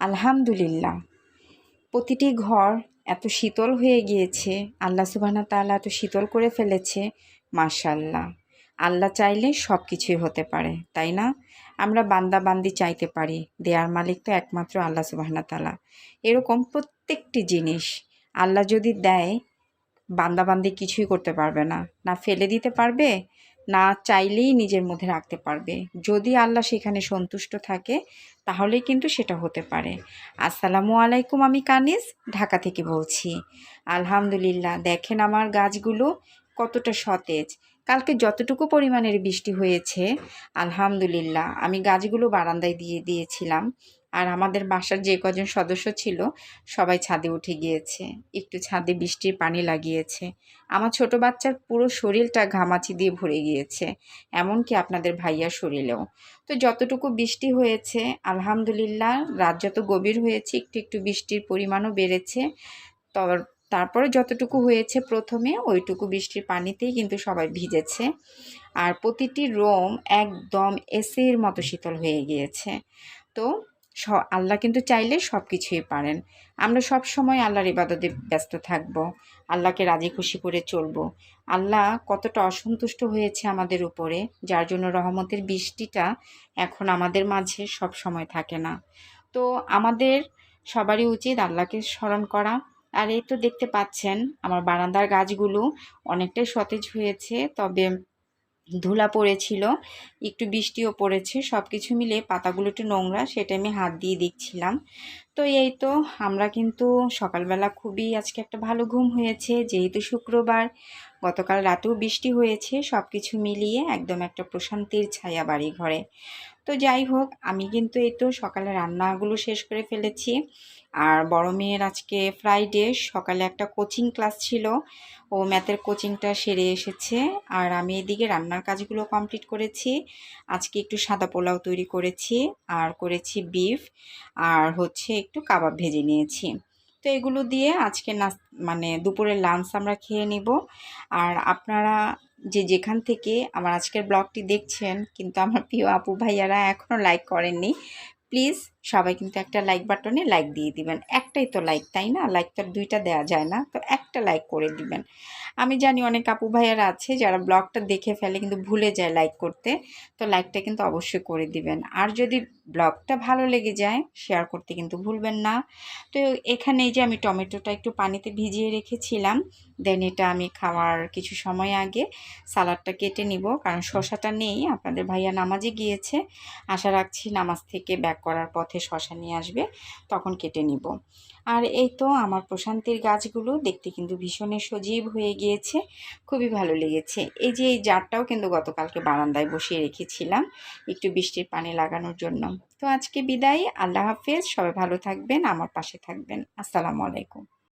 আলহামদুলিল্লাহ। প্রতিটি ঘর এত শীতল হয়ে গিয়েছে, আল্লাহ সুবাহনা তাআলা এত শীতল করে ফেলেছে মাশাল্লাহ আল্লাহ চাইলে সব কিছুই হতে পারে, তাই না? আমরা বান্দা বান্দি চাইতে পারি, দেয়ার মালিক তো একমাত্র আল্লাহ সুবাহনা তাআলা। এরকম প্রত্যেকটি জিনিস আল্লাহ যদি দেয় বান্দাবান্দি কিছুই করতে পারবে না। না ফেলে দিতে পারবে না চাইলেই নিজের মধ্যে রাখতে পারবে। যদি আল্লাহ সেখানে সন্তুষ্ট থাকে, তাহলেই কিন্তু সেটা হতে পারে। আসসালামু আলাইকুম, আমি কানিস ঢাকা থেকে বলছি। আলহামদুলিল্লাহ, দেখেন আমার গাছগুলো কতটা সতেজ। কালকে যতটুকু পরিমাণের বৃষ্টি হয়েছে, আলহামদুলিল্লাহ, আমি গাছগুলো বারান্দায় দিয়ে দিয়েছিলাম। আর আমাদের বাসার যে কজন সদস্য ছিল, সবাই ছাদে উঠে গিয়েছে। একটু ছাদে বৃষ্টির পানি লাগিয়েছে। আমার ছোট বাচ্চার পুরো শরীরটা ঘামাচি দিয়ে ভরে গিয়েছে। এমনকি আপনাদের ভাইয়ার শরীরেও। তো যতটুকু বৃষ্টি হয়েছে, আলহামদুলিল্লাহ, রাত যত গভীর হয়েছে, একটু একটু বৃষ্টির পরিমাণও বেড়েছে। তারপরে যতটুকু হয়েছে প্রথমে, ওইটুকু বৃষ্টির পানিতেই কিন্তু সবাই ভিজেছে। আর প্রতিটি রোম একদম এসির মতো শীতল হয়ে গিয়েছে। তো স, আল্লাহ কিন্তু চাইলে সব কিছুই পারেন। আমরা সব সময় আল্লাহর ইবাদতে ব্যস্ত থাকব, আল্লাহকে রাজি খুশি করে চলব। আল্লাহ কতটা অসন্তুষ্ট হয়েছে আমাদের উপরে, যার জন্য রহমতের বৃষ্টিটা এখন আমাদের মাঝে সব সময় থাকে না। তো আমাদের সবারই উচিত আল্লাহকে স্মরণ করা। আর এই তো দেখতে পাচ্ছেন, আমার বারান্দার গাছগুলো অনেকটাই সতেজ হয়েছে, তবে ধুলা পড়েছিল, একটু বৃষ্টিও পড়েছে সব কিছু মিলে পাতাগুলো একটু নোংরা সেটা আমি হাত দিয়ে দেখছিলাম। তো এই তো আমরা কিন্তু সকালবেলা খুবই আজকে একটা ভালো ঘুম হয়েছে, যেহেতু শুক্রবার গতকাল রাতেও বৃষ্টি হয়েছে সব কিছু মিলিয়ে একদম একটা প্রশান্তির ছায়া বাড়ি ঘরে তো যাই হোক, আমি কিন্তু এই তো সকালে রান্নাগুলো শেষ করে ফেলেছি। আর বড় মেয়ের আজকে ফ্রাইডে সকালে একটা কোচিং ক্লাস ছিল। ও ম্যাথের কোচিংটা সেরে এসেছে। আর আমি এদিকে রান্নার কাজগুলো কমপ্লিট করেছি। আজকে একটু সাদা পোলাও তৈরি করেছি, আর করেছি বিফ আর হচ্ছে একটু কাবাব ভেজে নিয়েছি। তো এগুলো দিয়ে আজকে না মানে দুপুরের লাঞ্চ আমরা খেয়ে নিব। আর আপনারা যে যেখান থেকে আমার আজকের ব্লগটি দেখছেন, কিন্তু আমার প্রিয় আপু ভাইয়ারা এখনও লাইক করেননি প্লিজ সবাই কিন্তু একটা লাইক বাটনে লাইক দিয়ে দিবেন। একটাই তো লাইক তাই না? লাইক তো দুইটা দেওয়া যায় না। তো একটা লাইক করে দিবেন। আমি জানি অনেক আপু ভাইয়ারা আছে যারা ব্লগটা দেখে ফেলে কিন্তু ভুলে যায় লাইক করতে। তো লাইকটা কিন্তু অবশ্যই করে দিবেন। আর যদি ব্লগটা ভালো লেগে যায় শেয়ার করতে কিন্তু ভুলবেন না। তো এখানে যে আমি টমেটোটা একটু পানিতে ভিজিয়ে রেখেছিলাম দেন এটা আমি খাওয়ার কিছু সময় আগে সালাডটা কেটে নিব। কারণ শশাটা নেই, আপনাদের ভাইয়া নামাজে গিয়েছে। আশা রাখছি নামাজ থেকে ব্যাক করার পথে শশা নিয়ে আসবে, তখন কেটে নিব। আর এই তো আমার প্রশান্তির গাছগুলো দেখতে কিন্তু ভীষণই সজীব হয়ে গিয়েছে, খুবই ভালো লেগেছে। এই যে এই জারটাও কিন্তু গতকালকে বারান্দায় বসিয়ে রেখেছিলাম, একটু বৃষ্টির পানি লাগানোর জন্য। তো আজকে বিদায়, আল্লাহ হাফেজ, সবাই ভালো থাকবেন, আমার পাশে থাকবেন, আসসালামু আলাইকুম।